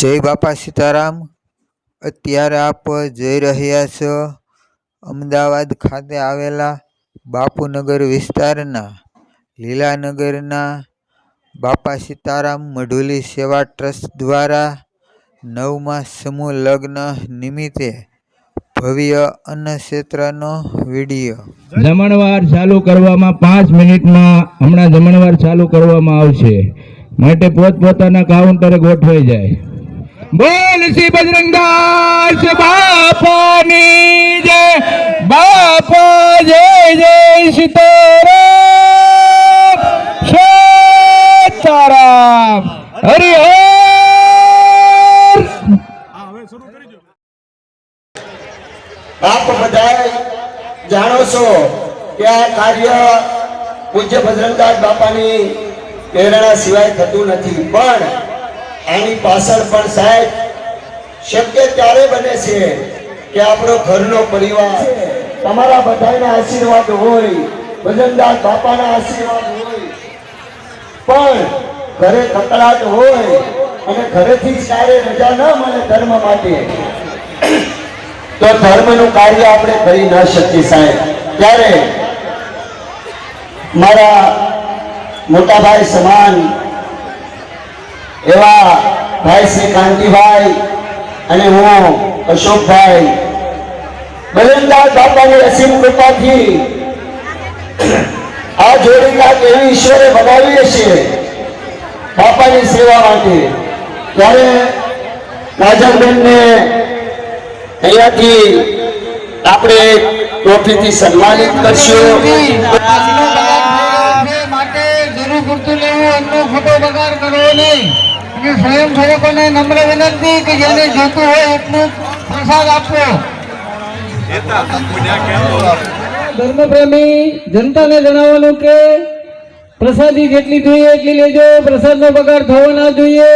જય બાપા સીતારામ. અત્યારે આપ જઈ રહ્યા છો અમદાવાદ ખાતે આવેલા બાપુનગર વિસ્તારના, લીલાનગરના બાપા સીતારામ મઢુલી સેવા ટ્રસ્ટ દ્વારા નવમા સમૂહ લગ્ન નિમિત્તે ભવ્ય અન્નક્ષેત્રનો વીડિયો. જમણવાર ચાલુ કરવામાં પાંચ મિનિટમાં હમણાં જમણવાર ચાલુ કરવામાં આવશે. માટે પોતપોતાના કાઉન્ટરે ગોઠવાઈ જાય. બોલ શ્રી બજરંગદાસ બાપાની જય, બાપા જય જય સીતારામ સીતારામ. હરિ આપ બધાય જાણો છો કે આ કાર્ય પૂજ્ય ભદ્રંદાસ બાપાની પ્રેરણા સિવાય થતું નથી. પણ આની પાછળ પણ સાહેબ શક્ય ત્યારે બને છે કે આપણો ઘરનો પરિવાર, તમારા બધાના આશીર્વાદ હોય, ભજનદાસ બાપાના આશીર્વાદ હોય, પણ ઘરે કકડાટ હોય અને ઘરેથી સારે રજા ન મળે ધર્મ માટે, તો ધર્મનું કાર્ય આપણે કરી ન શકીએ સાહેબ. ત્યારે મારા મોટાભાઈ સમાન એવા ભાઈ શ્રી કાંતિભાઈ અને હું અશોકભાઈ. બલનદાસ બાપાની અસીમ કૃપાથી આ જોડી કાંક એવી ઈશ્વરે બનાવીએ છીએ બાપાની સેવા માટે. ત્યારે રાજાબેનને અહીંયાથી આપણે ટ્રોફીથી સન્માનિત કરશું. માટે જરૂર પૂરતું લેવું એમનો ખોટો બગાડ કરવો નહીં. અને સ્વયંસેવકોને નમ્ર વિનંતી કે જેને જોતું હોય એટલું પ્રસાદ આપવો. ધર્મપ્રેમી જનતાને જણાવવાનું કે પ્રસાદી જેટલી જોઈએ એટલી લેજો, પ્રસાદનો બગાડ થવો ના જોઈએ.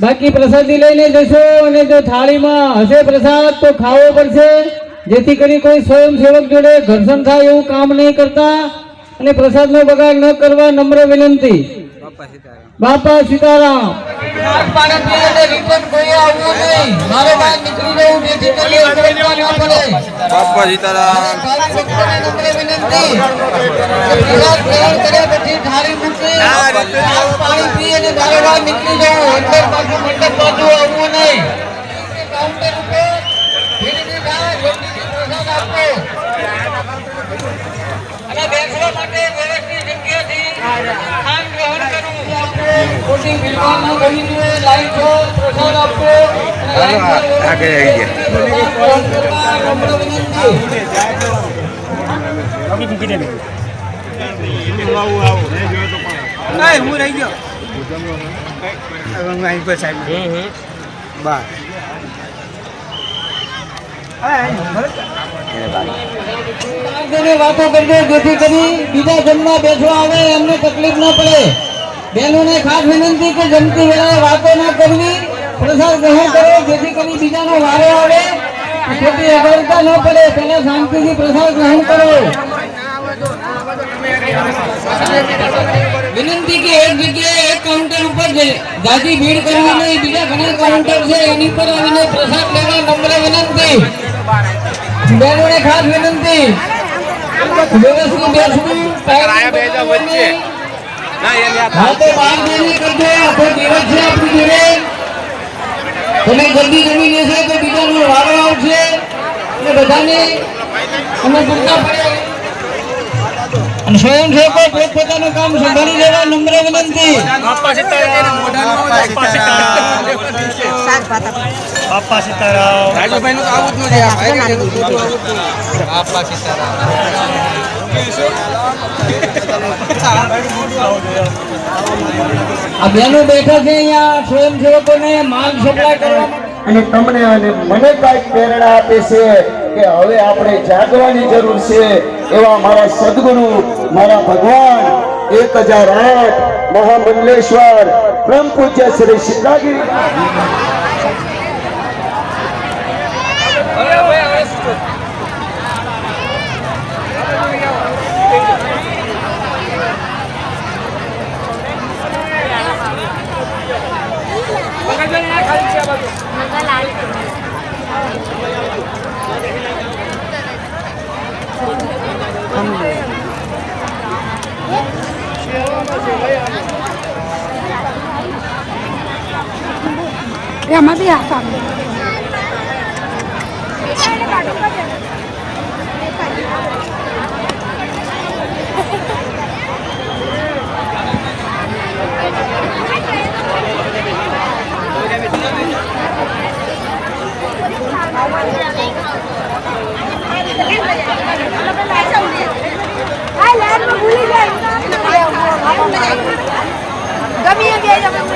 બાકી પ્રસાદી લઈને જશો અને જો થાળીમાં હશે પ્રસાદ, તો ખાવો પડશે. જેથી કરી કોઈ સ્વયંસેવક જોડે ઘર્ષણ થાય એવું કામ નહીં કરતા અને પ્રસાદનો બગાડ ન કરવા નમ્ર વિનંતી. બાપા સીતારામ. બાપા સીતારામ. પાણી પી અને નીકળી જવું અંદર પાછું મંડપ બાજુ આવવું નહીં. કરવું ખોટી ભીડભાડ ન કરવી જોઈએ લાઈન છો પ્રસાદ આપવો અને લાઈન પર આગળ આવી ગયા. પ્રસાદ ગ્રહણ કરવા નમ્ર વિનંતી માર્ગોની વાતો કરજો જેથી કરી બીજા જમવા બેસવા આવે એમને તકલીફ ન પડે બહેનોને ખાસ વિનંતી કે જમતી વેળાએ વાતો ના કરવી. પ્રસાદ ગ્રહણ કરો જેથી કરી બીજાનો વારો આવે. ખોટી અગવડતા ન પડે પહેલા શાંતિથી પ્રસાદ ગ્રહણ કરો. વિનંતી કે એક જગ્યાએ એક કાઉન્ટર ઉપર છે જાજી ભીડ કરવી નહીં બીજા ઘણા કાઉન્ટર છે એની પર આવીને પ્રસાદ લેવા નમ્ર વિનંતી. બહેનોને ખાસ વિનંતી. વ્યવસ્થિત બેસવું તમે જલ્દી જમી લેશો તો બીજાનો વારો આવશે. અને બધાને અમે પૂરતા પડ્યા. સ્વયંસેવકો પોતપોતાનું કામ સંભાળી લેવા નમ્ર વિનંતી. બાપા સીતારામ. આ બેઠા છે અહીંયા સ્વયંસેવકોને માલ સપ્લાય કરવા અને તમને અને મને કાંઈક પ્રેરણા આપે છે કે હવે આપણે જાગવાની જરૂર છે એવા મારા સદગુરુ, મારા ભગવાન, એક હજાર આઠ મહામંડલેશ્વર પરમ પૂજ્ય શ્રી સિદ્ધાગીરી એમાંથી આસામ આ લેન્ડમાં ગમી ગયા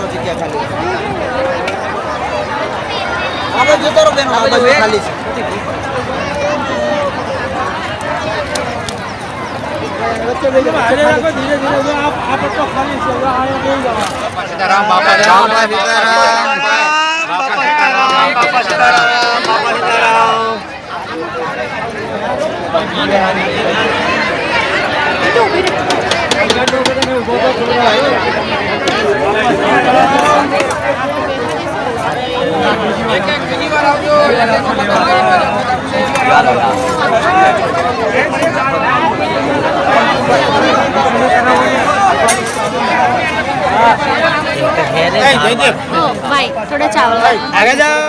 છ જગ્યા ખાલી. આ બાજુ જતા રહો. છે भाई थोड़ा चावल आगे जाओ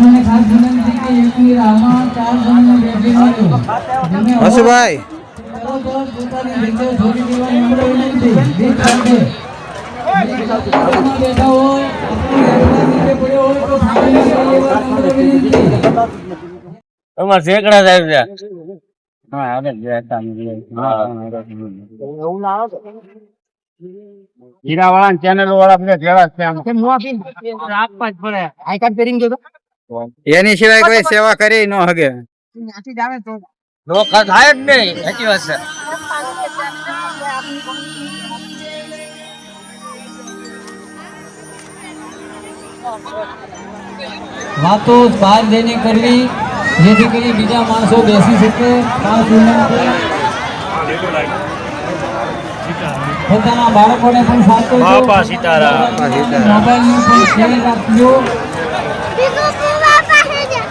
બહેનોને ખાસ વિનંતી કે ચાર જણને. હસુભાઈ શેકડા સાહેબ હીરા વાળા ચેનલ વાળા બધા જેવા છે આમ. રાખવા જ પડે. આઈ કાર્ડ પહેરીને ગયો તો? એની સિવાય કોઈ સેવા કરી ન હગે. ત્યાંથી જ તો. ધોખા થાય જ નહીં સાચી વાત છે. વાતો બહાર જઈને કરવી જેથી કરી બીજા માણસો બેસી શકે પોતાના બાળકોને પણ સાચો મોબાઈલ પણ ધ્યાન રાખજો બહેનોને ખાસ વિનંતી.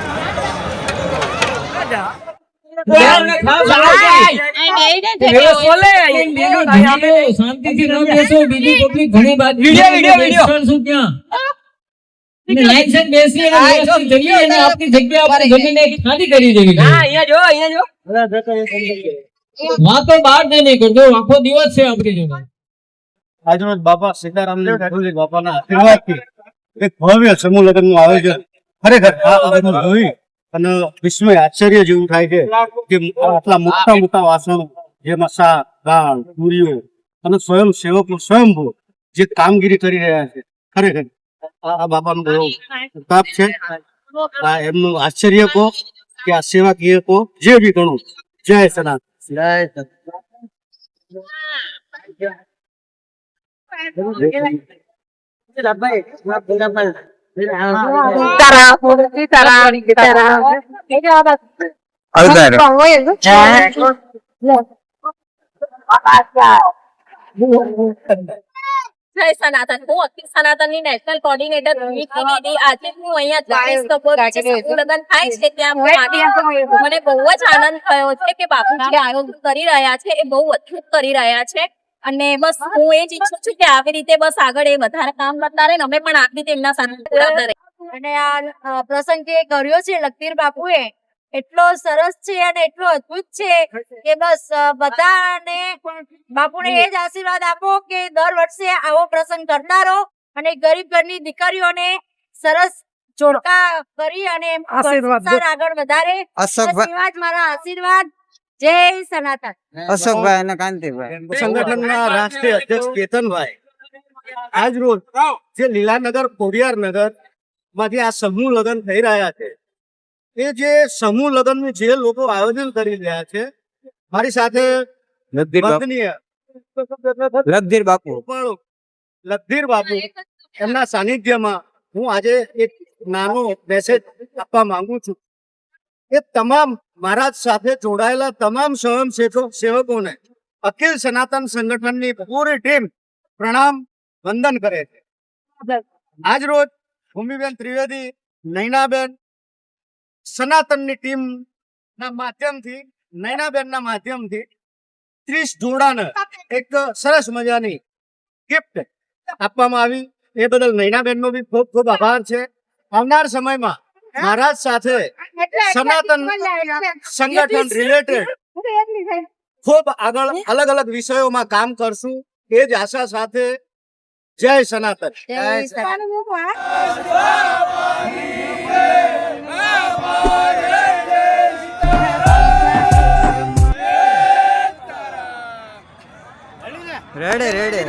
શાંતિથી ન બેસો બીજી પબ્લિક ઘણી બાદ બેસવાનું શું ત્યાં? અને લાઈન સાથે બેસી અને વ્યવસ્થિત જમીએ અને આપણી જગ્યા આપણે જમીને ખાલી કરી દેવી જોઈએ. વાતો બહાર જઈને કરજો આખો દિવસ છે આપણી જોડે. આજરોજ બાપા સીતારામ ને બાપાના આશીર્વાદથી એક ભવ્ય સમૂહ લગ્નનું આયોજન ખરેખર આ બધું જોઈ અને વિશ્વ આશ્ચર્ય જેવું થાય છે કે આટલા મોટા મોટા વાસણો જેમાં શાક દાળ પૂરીઓ અને સ્વયં સેવકો સ્વયંભૂ જે કામગીરી કરી રહ્યા છે. ખરેખર આ બાબાનો બહુ પ્રતાપ છે. આ એમનું આશ્ચર્ય કહો કે આ સેવાકીય કહો જે બી ગણો. જય સના જય સના સનાતન હું અખિલ સનાતનની નેશનલ કોર્ડિનેટર આજે હું અહીંયા થાય છે ત્યાં મને બહુ જ આનંદ થયો છે કે બાપુજી આયોજન કરી રહ્યા છે એ બહુ અદ્ભુત કરી રહ્યા છે અને બસ હું એ જ ઈચ્છું છું કે આવી રીતે બસ આગળ એ વધારે કામ કરતા રહે અમે પણ આવી રીતે એમના સાથે અને આ પ્રસંગ જે કર્યો છે લખતીર બાપુએ એટલો સરસ છે અને એટલો અદ્ભુત છે કે બસ બધાને બાપુને એ જ આશીર્વાદ આપો કે દર વર્ષે આવો પ્રસંગ કરતા રહો અને ગરીબ ઘરની દીકરીઓને સરસ જોડકા કરી અને આશીર્વાદ આગળ વધારે. મારા આશીર્વાદ. જય સનાતન. અશોકભાઈ અને કાંતિભાઈ. સંગઠનના રાષ્ટ્રીય અધ્યક્ષ કેતનભાઈ આજ રોજ જે લીલાનગર કોડિયારનગરમાંથી આ સમૂહ લગ્ન થઈ રહ્યા છે. એ જે સમૂહ લગ્ન જે લોકો આયોજન કરી રહ્યા છે મારી સાથે લગધીર બાપુ. લગધીર બાપુ. એમના સાનિધ્યમાં હું આજે એક નાનો મેસેજ આપવા માંગુ છું. એ તમામ મહારાજ સાથે જોડાયેલા તમામ સ્વયં સેવકોને અખિલ સનાતન સંગઠનની પૂરી ટીમ પ્રણામ, વંદન કરે છે. આજ રોજ ભૂમિબેન ત્રિવેદી, નૈનાબેન સનાતનની ટીમ ના માધ્યમથી નૈનાબેનના માધ્યમથી ત્રીસ જોડાને એક સરસ મજાની ગિફ્ટ આપવામાં આવી. એ બદલ નૈનાબેનનો બી ખૂબ ખૂબ આભાર છે. આવનાર સમયમાં મહારાજ સાથે સનાતન સંગઠન રિલેટેડ ખૂબ આગળ અલગ અલગ વિષયોમાં કામ કરશું. એ જ આશા સાથે જય સનાતન. રેડે રેડે.